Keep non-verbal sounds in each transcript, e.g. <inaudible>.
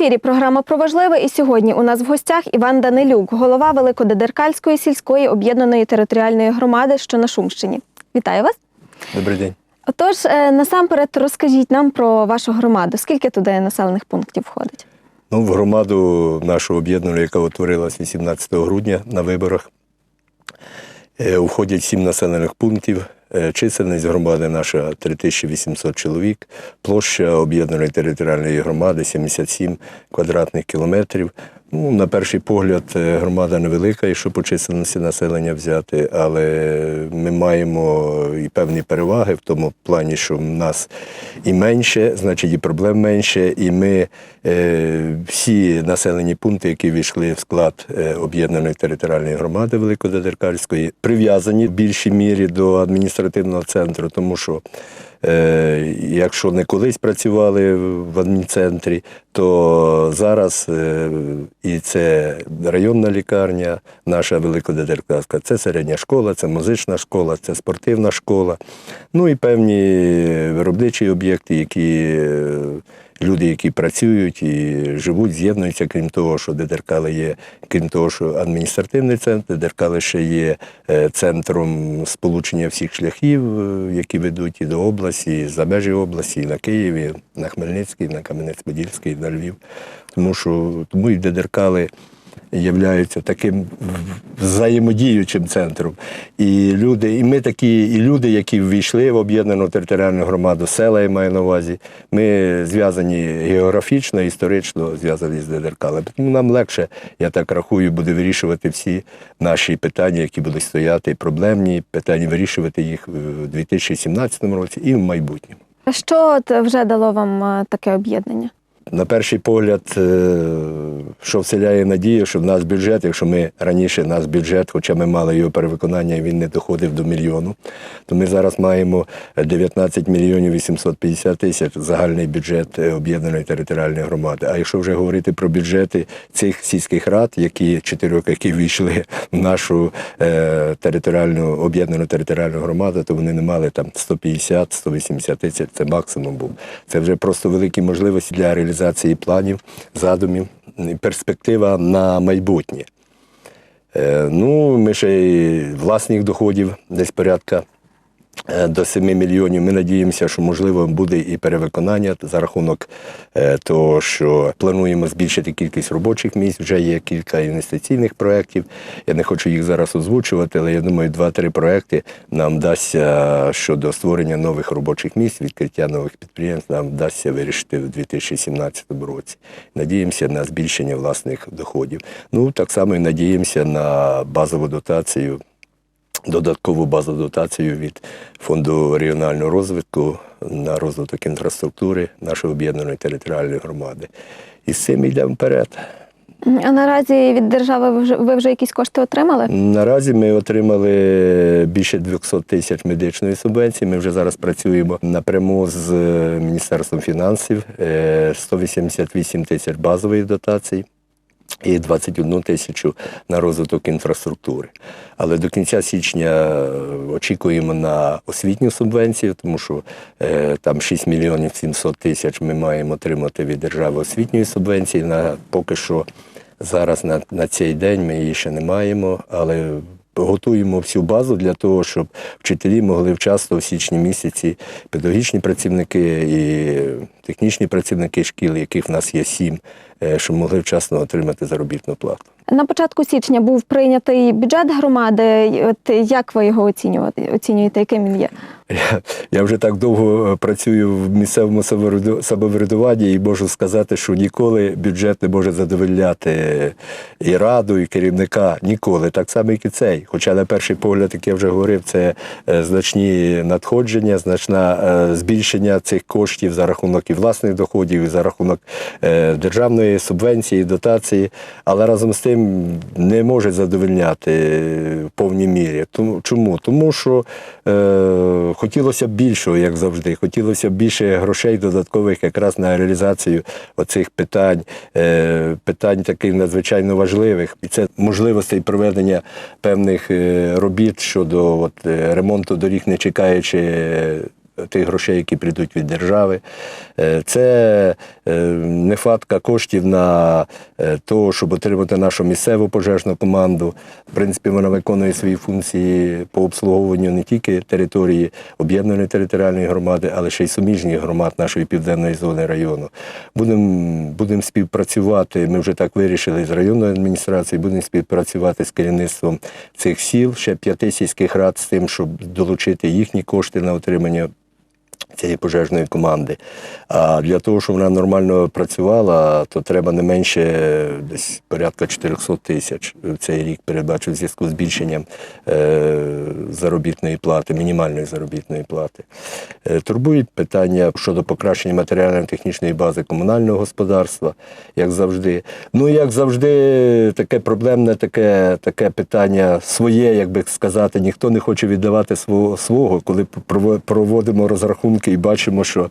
ефірі програма про важливе. І сьогодні у нас в гостях Іван Данилюк, голова Великодедеркальської сільської об'єднаної територіальної громади, що на Шумщині. Вітаю вас. Добрий день. Отож, е, насамперед розкажіть нам про вашу громаду. Скільки туди населених пунктів входить? Ну, в громаду нашу об'єднану, яка утворилась 18 грудня на виборах, е, входять сім населених пунктів. Е, Чисельність громади наша 3800 чоловік, площа об'єднаної територіальної громади 77 квадратних кілометрів. Ну, на перший погляд, е, громада невелика, якщо по чисельності населення взяти, але ми маємо і певні переваги в тому плані, що в нас і менше, значить, і проблем менше, і ми е, всі населені пункти, які війшли в склад е, об'єднаної територіальної громади Великодедеркальської, прив'язані в більшій мірі до адміністративного центру, тому що Е, Якщо не колись працювали в адмінцентрі, то зараз е, і це районна лікарня, наша Великодедеркальська, це середня школа, це музична школа, це спортивна школа, ну і певні виробничі об'єкти, які е, люди, які працюють і живуть, з'єднуються, крім того, що Дедеркали є, крім того, що адміністративний центр, Дедеркали ще є е, центром сполучення всіх шляхів, е, які ведуть і до області, і за межі області, і на Києві, на Хмельницький, на Кам'янець-Подільський, на Львів. Тому що тому і Дедеркали являються таким взаємодіючим центром. І люди, і ми такі, і люди, які ввійшли в об'єднану територіальну громаду, села я маю на увазі, ми зв'язані географічно, історично зв'язані з Дедеркалем. Тому нам легше, я так рахую, буде вирішувати всі наші питання, які будуть стояти, проблемні питання, вирішувати їх в 2017 році і в майбутньому. Що вже дало вам е, таке об'єднання? На перший погляд, е, що вселяє надію, що в нас бюджет, якщо ми раніше наш бюджет, хоча ми мали його перевиконання, він не доходив до мільйону, то ми зараз маємо 19 мільйонів 850 тисяч загальний бюджет е, об'єднаної територіальної громади. А якщо вже говорити про бюджети цих сільських рад, які чотирьох, які війшли в нашу е, територіальну об'єднану територіальну громаду, то вони не мали там 150-180 тисяч. Це максимум був. Це вже просто великі можливості для реалізації планів, задумів, перспектива на майбутнє. Е, Ну, ми ще й власних доходів десь порядка до 7 мільйонів. Ми надіємося, що можливо буде і перевиконання за рахунок е, того, що плануємо збільшити кількість робочих місць. Вже є кілька інвестиційних проєктів. Я не хочу їх зараз озвучувати, але я думаю, два-три проекти нам вдасться щодо створення нових робочих місць, відкриття нових підприємств, нам вдасться вирішити в 2017 році. Надіємося на збільшення власних доходів. Ну так само і надіємося на базову дотацію додаткову базу дотацію від фонду регіонального розвитку на розвиток інфраструктури нашої об'єднаної територіальної громади. І з цим йдемо вперед. А наразі від держави ви вже, ви вже якісь кошти отримали? Наразі ми отримали більше 200 тисяч медичної субвенції. Ми вже зараз працюємо напряму з Міністерством фінансів, е, 188 тисяч базової дотації. І 21 тисячу на розвиток інфраструктури. Але до кінця січня е, очікуємо на освітню субвенцію, тому що е, там 6 мільйонів 700 тисяч ми маємо отримати від держави освітньої субвенції. На поки що зараз на, на цей день ми її ще не маємо, але готуємо всю базу для того, щоб вчителі могли вчасно в січні місяці педагогічні працівники і технічні працівники шкіл, яких в нас є сім, е, щоб могли вчасно отримати заробітну плату. На початку січня був прийнятий бюджет громади. От як ви його оцінювати? Оцінюєте, яким він є? Я, я вже так довго е, працюю в місцевому самоврядуванні і можу сказати, що ніколи бюджет не може задовольняти і раду, і керівника. Ніколи. Так само, як і цей. Хоча на перший погляд, як я вже говорив, це е, значні надходження, значне збільшення цих коштів за рахунок і власних доходів, і за рахунок е, державної субвенції, дотації, але разом з тим не може задовольняти в повній мірі. Чому? Тому що е, хотілося більшого, як завжди. Хотілося б більше грошей додаткових якраз на реалізацію оцих питань, е, питань таких надзвичайно важливих. І це можливостей проведення певних е, робіт щодо от, е, ремонту доріг, не чекаючи тих грошей, які прийдуть від держави. Е, Це е, нехватка коштів на е, того, щоб отримати нашу місцеву пожежну команду. В принципі, вона виконує свої функції по обслуговуванню не тільки території об'єднаної територіальної громади, але ще й суміжних громад нашої південної зони району. Будемо будем співпрацювати. Ми вже так вирішили з районною адміністрацією, будемо співпрацювати з керівництвом цих сіл, ще п'яти сільських рад з тим, щоб долучити їхні кошти на отримання цієї пожежної команди. А для того, щоб вона нормально працювала, то треба не менше десь порядка 400 тисяч в цей рік передбачу в зв'язку з збільшенням е, заробітної плати, мінімальної заробітної плати. Е, турбують питання щодо покращення матеріально-технічної бази комунального господарства, як завжди. Ну, як завжди, таке проблемне, таке, таке питання своє, як би сказати, ніхто не хоче віддавати свого, свого коли проводимо розрахунки і бачимо, що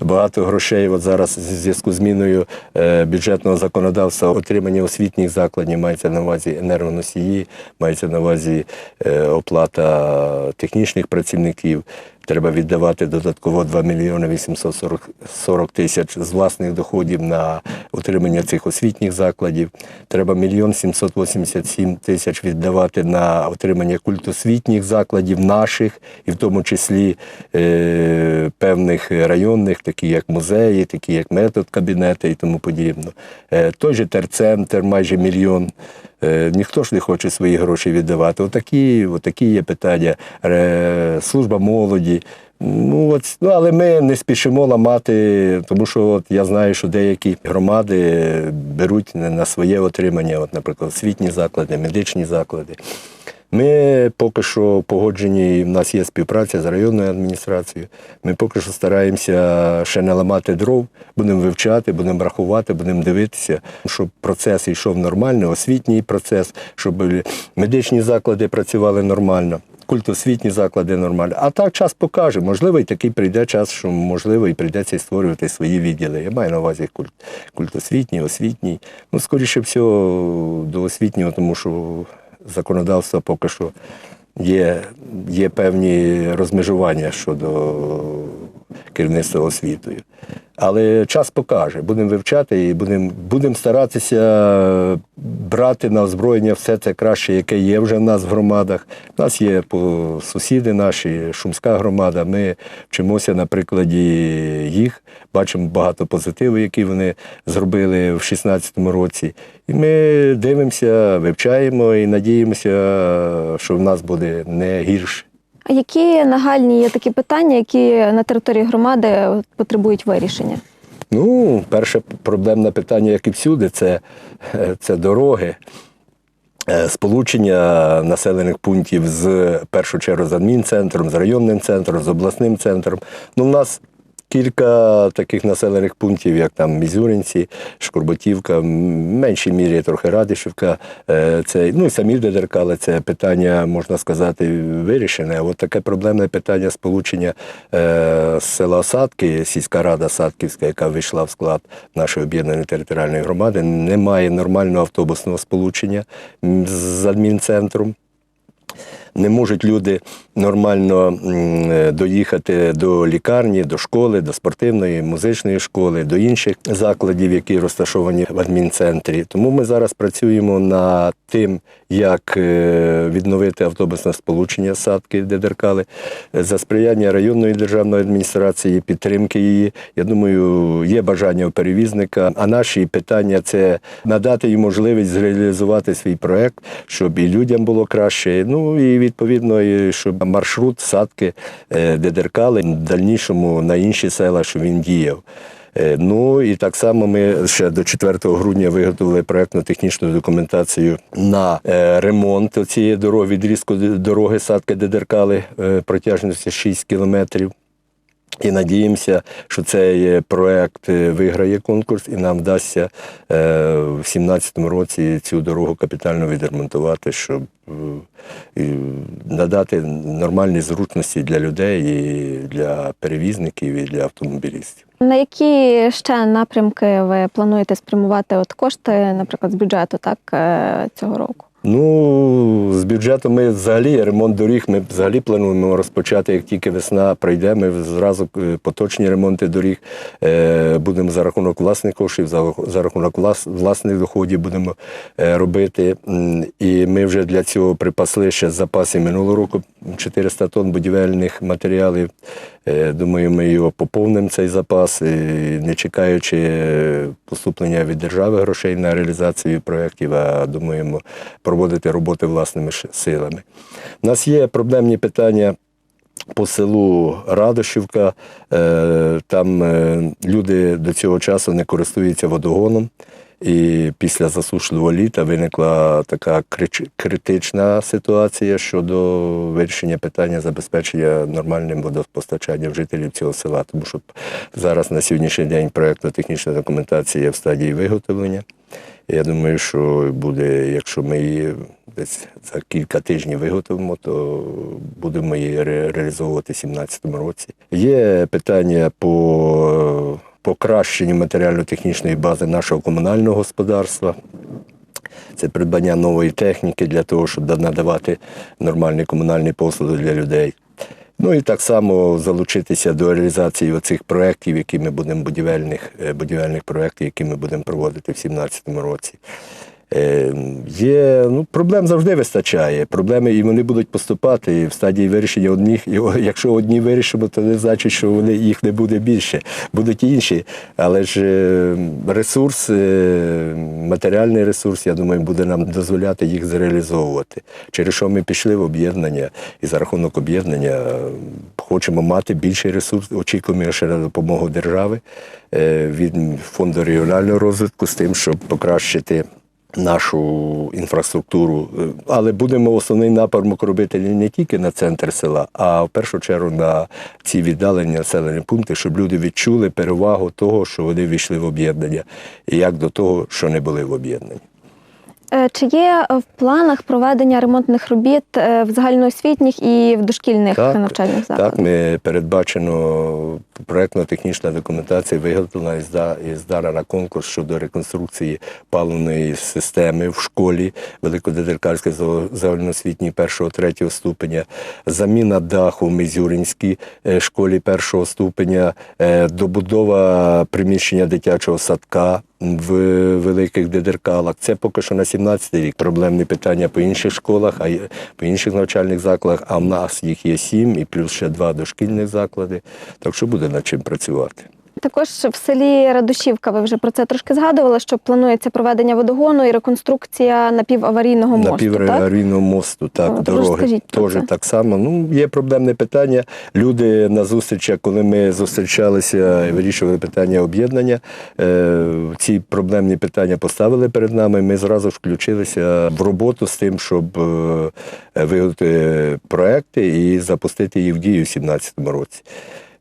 багато грошей от зараз в зв'язку з зміною е, бюджетного законодавства отримання освітніх закладів, мається на увазі енергоносії, мається на увазі е, оплата технічних працівників. Треба віддавати додатково 2 мільйони 840 тисяч з власних доходів на утримання цих освітніх закладів. Треба мільйон 787 тисяч віддавати на отримання культосвітніх закладів наших, і в тому числі е, певних районних, такі як музеї, такі як метод кабінети і тому подібне. Е, той же терцентр майже мільйон. Е, Ніхто ж не хоче свої гроші віддавати. Отакі, отакі є питання. Е, Служба молоді. Ну, от, ну, але ми не спішимо ламати, тому що от я знаю, що деякі громади беруть на своє отримання, от, наприклад, освітні заклади, медичні заклади. Ми поки що погоджені, в нас є співпраця з районною адміністрацією. Ми поки що стараємося ще не ламати дров, будемо вивчати, будемо рахувати, будемо дивитися, щоб процес йшов нормально, освітній процес, щоб медичні заклади працювали нормально. Культосвітні заклади нормально. А так час покаже. Можливо, і такий прийде час, що можливо і прийдеться створювати свої відділи. Я маю на увазі культ, культосвітній, освітній. Ну, скоріше всього, до освітнього, тому що законодавство поки що є, є певні розмежування щодо керівництва освітою. Але час покаже. Будемо вивчати і будемо будем старатися брати на озброєння все це краще, яке є вже в нас в громадах. У нас є по сусіди наші, Шумська громада. Ми вчимося на прикладі їх, бачимо багато позитиву, які вони зробили в 2016 році. І ми дивимося, вивчаємо і надіємося, що в нас буде не гірше. А які нагальні є такі питання, які на території громади потребують вирішення? Ну, перше проблемне питання, як і всюди, це, це дороги. Е, Сполучення населених пунктів з в першу чергу з адмінцентром, з районним центром, з обласним центром. Ну, у нас кілька таких населених пунктів, як там Мізюринці, Шкурботівка, в меншій мірі трохи Радишівка. Е, Це, ну і самі Дедеркали, це питання, можна сказати, вирішене. А от таке проблемне питання сполучення е, села Осадки, сільська рада Садківська, яка вийшла в склад нашої об'єднаної територіальної громади, немає нормального автобусного сполучення з адмінцентром. Не можуть люди нормально е, доїхати до лікарні, до школи, до спортивної, музичної школи, до інших закладів, які розташовані в адмінцентрі. Тому ми зараз працюємо над тим, як е, відновити автобусне сполучення садки Дедеркали Е, за сприяння районної державної адміністрації, підтримки її. Я думаю, є бажання у перевізника. А наші питання це надати їм можливість зреалізувати свій проект, щоб і людям було краще. Ну і відповідно, і щоб маршрут садки е, Дедеркали в дальнішому на інші села, щоб він діяв. Е, Ну і так само ми ще до 4 грудня виготовили проектно-технічну документацію на е, ремонт цієї дороги, відрізку дороги садки Дедеркали протяжністю 6 кілометрів. І надіємося, що цей проект е, виграє конкурс і нам вдасться е, в 2017 році цю дорогу капітально відремонтувати, щоб е, надати нормальні зручності для людей, і для перевізників, і для автомобілістів. На які ще напрямки ви плануєте спрямувати от кошти, наприклад, з бюджету так, е, цього року? Ну, з бюджету ми взагалі ремонт доріг ми взагалі плануємо розпочати, як тільки весна прийде. Ми зразу е, поточні ремонти доріг е, будемо за рахунок власних коштів, за, рахунок влас, власних доходів будемо е, робити. І ми вже для цього припасли ще запаси минулого року 400 тонн будівельних матеріалів. Е, Думаю, ми його поповнимо цей запас, і не чекаючи е, поступлення від держави грошей на реалізацію проєктів, а думаємо проводити роботи власними силами. У нас є проблемні питання. По селу Радощівка, Е, там е, люди до цього часу не користуються водогоном. І після засушливого літа виникла така критична ситуація щодо вирішення питання забезпечення нормальним водопостачанням жителів цього села. Тому що зараз на сьогоднішній день проєктно-технічна документація в стадії виготовлення. Я думаю, що буде, якщо ми її десь за кілька тижнів виготовимо, то будемо її ре- реалізовувати в 2017 році. Є питання по покращенню матеріально-технічної бази нашого комунального господарства. Це придбання нової техніки для того, щоб надавати нормальні комунальні послуги для людей. Ну і так само залучитися до реалізації оцих проєктів, які ми будемо будівельних, е, будівельних проєктів, які ми будемо проводити в 2017 році. Е, Є, ну, проблем завжди вистачає. Проблеми і вони будуть поступати і в стадії вирішення одних. І <laughs> якщо одні вирішимо, то не значить, що вони, їх не буде більше. Будуть інші. Але ж е, ресурс, е, матеріальний ресурс, я думаю, буде нам дозволяти їх зреалізовувати. Через що ми пішли в об'єднання, і за рахунок об'єднання е, хочемо мати більший ресурс, очікуємо ще на допомогу держави від фонду регіонального розвитку з тим, щоб покращити нашу інфраструктуру, Е, але будемо основний напрямок робити не тільки на центр села, а в першу чергу на ці віддалені населені пункти, щоб люди відчули перевагу того, що вони війшли в об'єднання, і як до того, що не були в об'єднанні. Е, Чи є е, в планах проведення ремонтних робіт е, в загальноосвітніх і в дошкільних навчальних закладах? Так, ми передбачено проєктно-технічна документація виготовлена і зда- здана на конкурс щодо реконструкції паливної системи в школі Великодедеркальської зо- загальноосвітньої першого третього ступеня, заміна даху в Мізюринській школі першого ступеня, добудова приміщення дитячого садка в великих дедеркалах. Це поки що на 17-й рік. Проблемні питання по інших школах, а по інших навчальних закладах. А в нас їх є сім і плюс ще два дошкільних заклади. Так що буде над чим працювати. Також в селі Радушівка, ви вже про це трошки згадували, що планується проведення водогону і реконструкція напіваварійного На мосту. Так? мосту, так, О, дороги теж так само. Ну, є проблемне питання. Люди на зустрічах, коли ми зустрічалися і вирішували питання об'єднання, е, ці проблемні питання поставили перед нами. Ми зразу включилися в роботу з тим, щоб е, виготовити проекти і запустити їх в дію в 2017 році.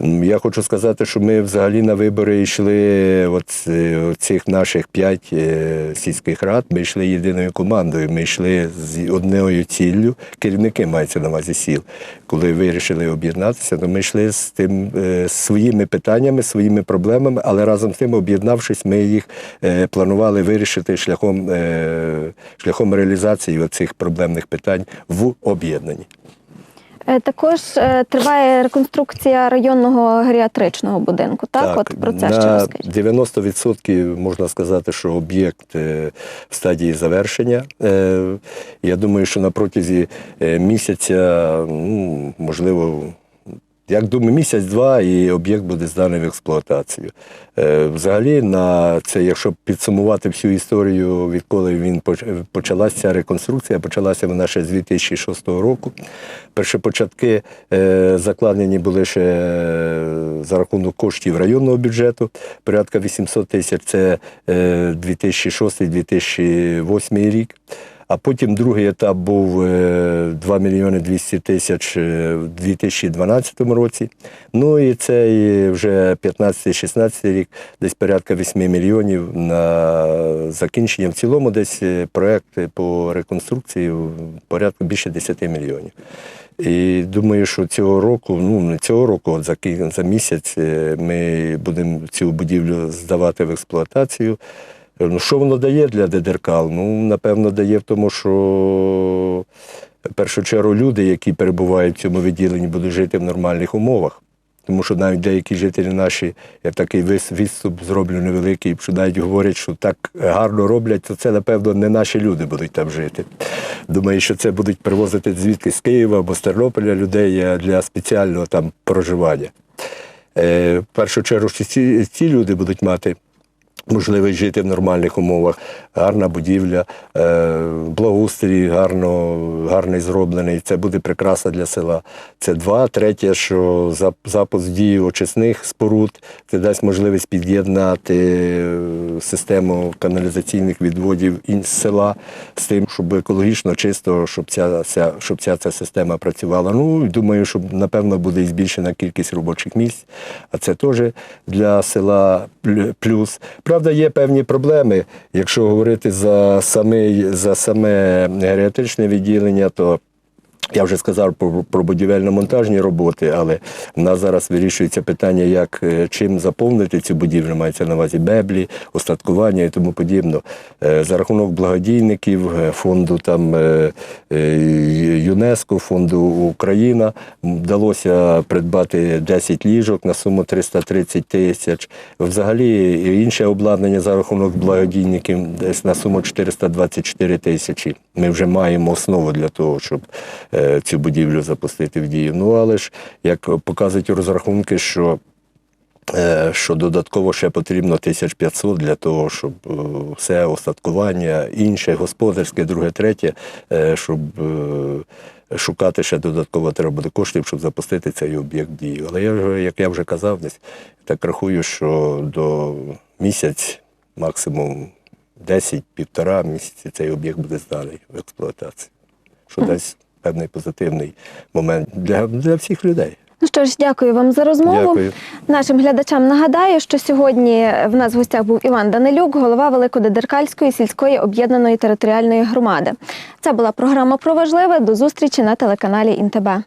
Я хочу сказати, що ми взагалі на вибори йшли от е, цих наших п'ять е, сільських рад. Ми йшли єдиною командою. Ми йшли з одною ціллю. Керівники мається на увазі сіл. Коли вирішили об'єднатися, то ми йшли з тим е, з своїми питаннями, своїми проблемами, але разом з тим, об'єднавшись, ми їх е, планували вирішити шляхом, е, шляхом реалізації цих проблемних питань в об'єднанні. Е, Також е, триває реконструкція районного геріатричного будинку. Так, от про це на ще розкажіть. 90% можна сказати, що об'єкт е, в стадії завершення. Я думаю, що на протязі місяця, ну, можливо, як думаю, місяць-два і об'єкт буде зданий в експлуатацію. Е, Взагалі, на це, якщо підсумувати всю історію, відколи він почалася реконструкція, почалася вона ще з 2006 року. Першопочатки е, закладені були ще е, за рахунок коштів районного бюджету, порядка 800 тисяч. Це е, 2006-2008 рік. А потім другий етап був е, 2 мільйони 200 тисяч е, в 2012 році. Ну і цей вже 15-16 рік, десь порядка 8 мільйонів на закінчення. В цілому десь е, проекти по реконструкції порядку більше 10 мільйонів. І думаю, що цього року, ну не цього року, от за, за місяць е, ми будемо цю будівлю здавати в експлуатацію. Ну, що воно дає для Дедеркал? Ну, напевно, дає в тому, що в першу чергу люди, які перебувають в цьому відділенні, будуть жити в нормальних умовах. Тому що навіть деякі жителі наші, я такий відступ зроблю невеликий, що навіть говорять, що так гарно роблять, то це, напевно, не наші люди будуть там жити. Думаю, що це будуть привозити звідки з Києва або з Тернополя людей е, для спеціального там проживання. Е, в першу чергу, що ці, ці люди будуть мати можливість жити в нормальних умовах, гарна будівля, е, благоустрій гарно, гарний зроблений. Це буде прикраса для села. Це два. Третє, що запуск дії очисних споруд, це дасть можливість під'єднати е, систему каналізаційних відводів ін- села з тим, щоб екологічно чисто, щоб ця, ця, щоб ця, ця система працювала. Ну, думаю, що напевно буде і збільшена кількість робочих місць, а це теж для села плюс. Правда, є певні проблеми. Якщо говорити за саме, за саме геріатричне відділення, то я вже сказав про, про будівельно-монтажні роботи, але в нас зараз вирішується питання, як е, чим заповнити цю будівлю, мається на увазі меблі, остаткування і тому подібне. За рахунок благодійників, е, фонду там е, ЮНЕСКО, фонду Україна вдалося придбати 10 ліжок на суму 330 тисяч. Взагалі інше обладнання за рахунок благодійників десь на суму 424 тисячі. Ми вже маємо основу для того, щоб цю будівлю запустити в дію. Ну але ж як показують розрахунки, що е, що додатково ще потрібно 1500 для того, щоб е, все остаткування, інше, господарське, друге, третє, е, щоб е, шукати ще додатково треба буде коштів, щоб запустити цей об'єкт в дію. Але я як я вже казав, десь так рахую, що до місяць, максимум 10-півтора місяці цей об'єкт буде зданий в експлуатацію, що дасть певний позитивний момент для, для всіх людей. Ну що ж, дякую вам за розмову. Дякую. Нашим глядачам нагадаю, що сьогодні в нас в гостях був Іван Данилюк, голова Великодедеркальської сільської об'єднаної територіальної громади. Це була програма про важливе. До зустрічі на телеканалі Інтебе.